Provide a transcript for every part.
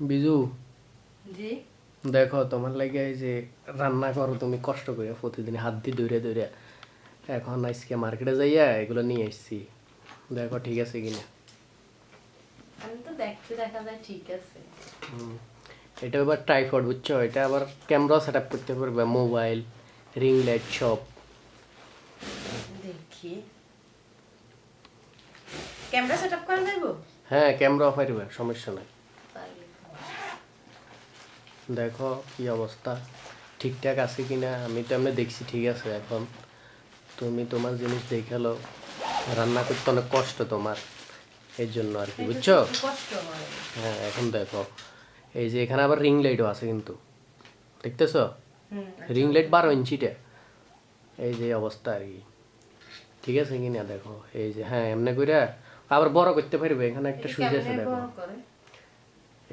বিজু? জি? দেখো তোমার লাগে এই যে রান্না করো তুমি কষ্ট করে প্রতিদিন হাত দিয়ে দৌড়ে দৌড়ে এখন আজকে মার্কেটে যাইয়া এগুলো নিয়ে এসেছি দেখো ঠিক আছে কিনা? আমি তো দেখতে দেখা যায় ঠিক আছে। হুম। এটা এবার ট্রাইফড বুঝছ? এটা আবার ক্যামেরা সেট আপ করতে পারবে মোবাইল রিং লাইট সব। দেখি। ক্যামেরা সেটআপ করে দেবো হ্যাঁ ক্যামেরা পারবে সমস্যা নাই। দেখো কি অবস্থা। ঠিকঠাক আছে কিনা? আমি তো এমনি দেখছি ঠিক আছে এখন। তুমি তোমার জিনিস দেখাল রান্না করতে অনেক কষ্ট তোমার। এর জন্য আর কি বুঝছ? হয়। এখন দেখো। এই যে এখানে আবার রিং লাইটও আছে কিন্তু। দেখতেছো? রিং লাইট বারো ইঞ্চিটা এই যে অবস্থা আর কি। ঠিক আছে কিনা দেখো? এই যে হ্যাঁ এমনি করে আবার বড় করতে পারবে। এখানে একটা সুইচ আছে দেখো।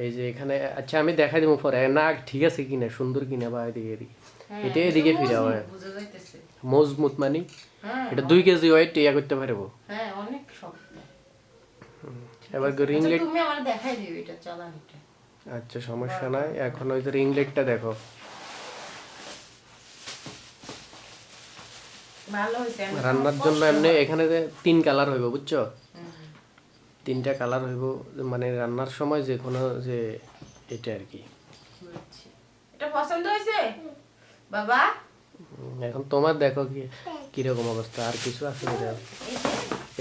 এই যে এখানে আচ্ছা আমি দেখাই দেবো পরে। না ঠিক আছে কিনা সুন্দর কিনা বা এদিকে এদিকে। হ্যাঁ, এটা এদিকে ফিরে হয় মজবুত মানে? হ্যাঁ এটা দুই কেজি ওয়েট ইয়া করতে পারব? হ্যাঁ অনেক শক্ত। এবার রিং আচ্ছা, তুমি আমার দেখাই দিও এটা চালানিটা। আচ্ছা সমস্যা নাই। এখন ওই যে রিং লাইটটা দেখো। রান্নার জন্য এমনি এখানে যে তিন কালার হইব বুঝছ? তিনটা কালার হইব মানে রান্নার সময় যে কোনো যে এটা আর কি। এটা পছন্দ হয়েছে? বাবা? এখন তোমার দেখো কি কীরকম অবস্থা আর কিছু আছে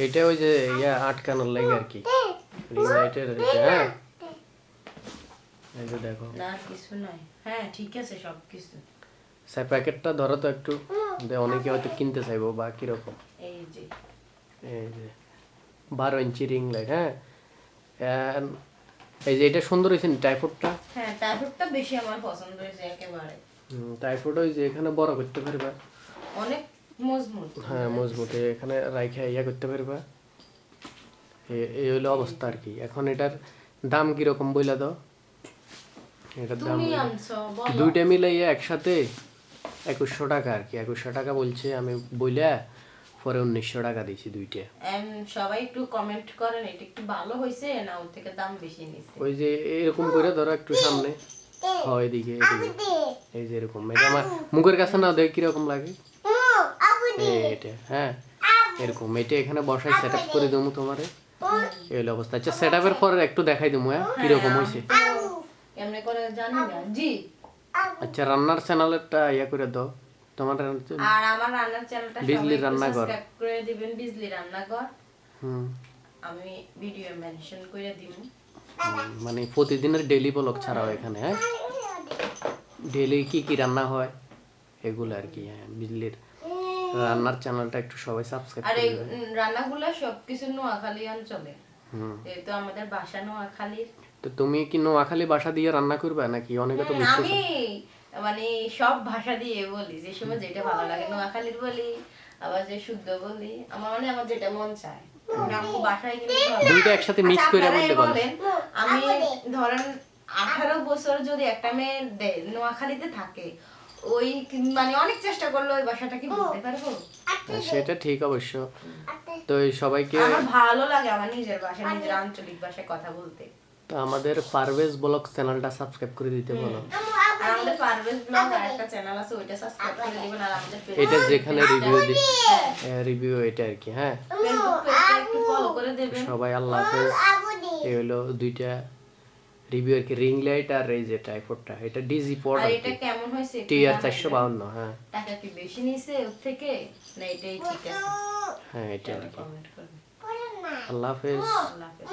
এইটা ওই যে ইয়া আটকানোর লাগে আর কি। রিং লাইটের এটা হ্যাঁ? এই যে দেখো। না কিছু নাই। হ্যাঁ ঠিক আছে সব কিছু স্যার প্যাকেটটা ধরো তো একটু। অনেকে হয়তো কিনতে চাইব বা কীরকম। এই যে। এই যে। বারো ইঞ্চি রিং লাইট হ্যাঁ এই যে এটা সুন্দর হয়েছে টাইফুডটা হ্যাঁ টাইফয়েডটা বেশি আমার পছন্দ হয়েছে একেবারে। টাইফুড ওই যে এখানে বড় করতে পারবা। অনেক মজবুত। হ্যাঁ মজবুত এখানে রাইখা ইয়া করতে পারবা। এই হলো অবস্থা আর কি। এখন এটার দাম কীরকম বইলা দাও? এটার দাম দুইটা মিলাইয়া একসাথে একুশশো টাকা আর কি। একুশশো টাকা বলছে আমি বইলা পরে উনিশশো টাকা দিয়েছি দুইটা। সবাই একটু কমেন্ট করেন এটা একটু ভালো হয়েছে না ওর থেকে দাম বেশি নিছে? ওই যে এরকম করে ধরো একটু সামনে। হয় এদিকে এদিকে। এই যে এরকম এটা আমার মুখের কাছে না দেখ কীরকম লাগে। এই এটা হ্যাঁ এরকম এটা এখানে বসাই সেট আপ করে দেবো তোমারে। এই হলো অবস্থা। আচ্ছা সেট আপের পরে একটু দেখাই দেবো হ্যাঁ? কীরকম হয়েছে? এমনি করে জানি না। জি। আচ্ছা রান্নার চ্যানেলেরটা ইয়া করে দাও। তোমার আর আমার রান্নার চ্যানেলটা বিজলি রান্নাঘর। করে দিবেন বিজলি রান্নাঘর। হুম। আমি ভিডিও মেনশন করে দিব। মানে প্রতিদিনের ব্লগ ছাড়া হয় এখানে হ্যাঁ? কি কি রান্না হয় এগুলো আর কি হ্যাঁ বিজলির রান্নার চ্যানেলটা একটু সবাই সাবস্ক্রাইব আর এই রান্নাগুলো সবকিছু নোয়াখালী অঞ্চলে। হুম। যেহেতু আমাদের বাসা নোয়াখালীর। তো তুমি কি নোয়াখালী ভাষা দিয়ে রান্না করবে নাকি? অনেকে তো হ্যাঁ, বুঝতে আমি মানে সব ভাষা দিয়ে বলি যে সময় যেটা ভালো লাগে নোয়াখালীর বলি আবার যে শুদ্ধ বলি আমার মানে আমার যেটা মন চায়। দুইটা একসাথে মিক্স আচ্ছা, করে বলতে বলেন, আমি ধরেন আঠারো বছর যদি একটা মেয়ে নোয়াখালীতে থাকে ওই মানে অনেক চেষ্টা করল ওই ভাষাটা কি বলতে পারব? হ্যাঁ, সেটা ঠিক অবশ্য। তো এই সবাইকে আমার ভালো লাগে আমার নিজের ভাষা নিজের আঞ্চলিক ভাষায় কথা বলতে। তো আমাদের পারভেজ ব্লগ চ্যানেলটা সাবস্ক্রাইব করে দিতে বলো। আর আমাদের পারভেজ ব্লগ আর একটা চ্যানেল আছে ওইটা সাবস্ক্রাইব করে দিবেন আর আমাদের এটা যেখানে রিভিউ দি রিভিউ এটা আর কি হ্যাঁ। ফেসবুক পেজটা একটু ফলো করে দেবেন। সবাই আল্লাহ হাফেজ। এই হলো দুইটা রিভিউ আর কি রিং লাইট আর এই যে টাইফোডটা এটা ডিজি পড আর আর এটা কেমন হয়েছে টিআর জানাবেন। চারশো বাউন্ন হ্যাঁ। টাকা কি বেশি নিছে ওর থেকে? না এটাই ঠিক আছে। হ্যাঁ এটা আর কি। আল্লাহ হাফেজ। আল্লাহ হাফেজ।